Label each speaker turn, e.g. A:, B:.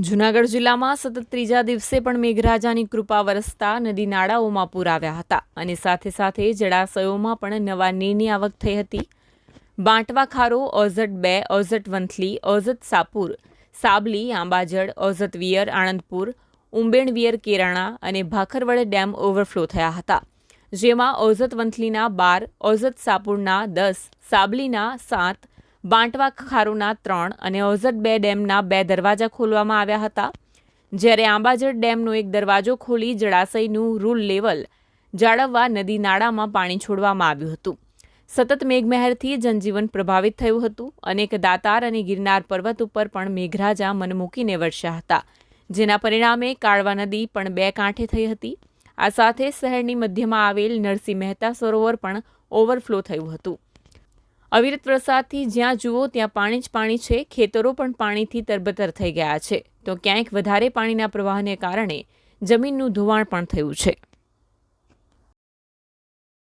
A: જૂનાગઢ જિલ્લામાં સતત ત્રીજા દિવસે પણ મેઘરાજાની કૃપા વરસતા નદી નાળાઓમાં પૂર આવ્યા હતા અને સાથે સાથે જળાશયોમાં પણ નવા નીરની આવક થઈ હતી. બાંટવા ખારો ઓઝટ બે ઓઝટ વંથલી ઓઝટ સાપુર, સાબલી, આંબાજળ ઓઝત વિયર, આણંદપુર, ઉંબેણ વિયર, કેરાણા અને ભાખરવડ ડેમ ઓવરફ્લો થયા હતા, જેમાં ઓઝત વંથલીના બાર ઓઝત સાપુરના દસ, સાબલીના સાત બાંટવા ખારુના ત્રણ અને ઓઝટ બે ડેમના બે દરવાજા ખોલવામાં આવ્યા હતા. જ્યારે આંબાજળ ડેમનો એક દરવાજો ખોલી જળાશયનું રૂલ લેવલ જાળવવા નદી નાળામાં પાણી છોડવામાં આવ્યું હતું. સતત મેઘમહેરથી જનજીવન પ્રભાવિત થયું હતું. અનેક દાતાર અને ગિરનાર પર્વત ઉપર પણ મેઘરાજા મન મૂકીને વરસ્યા હતા, જેના પરિણામે કાળવા નદી પણ બે કાંઠે થઈ હતી. આ સાથે શહેરની મધ્યમાં આવેલ નરસિંહ મહેતા સરોવર પણ ઓવરફ્લો થયું હતું. અવિરત વરસાદથી જ્યાં જુઓ ત્યાં પાણી જ પાણી છે, ખેતરો પણ પાણીથી તરબતર થઈ ગયા છે. તો ક્યાંક વધારે પાણીના પ્રવાહને કારણે જમીનનું ધોવાણ પણ થયું છે.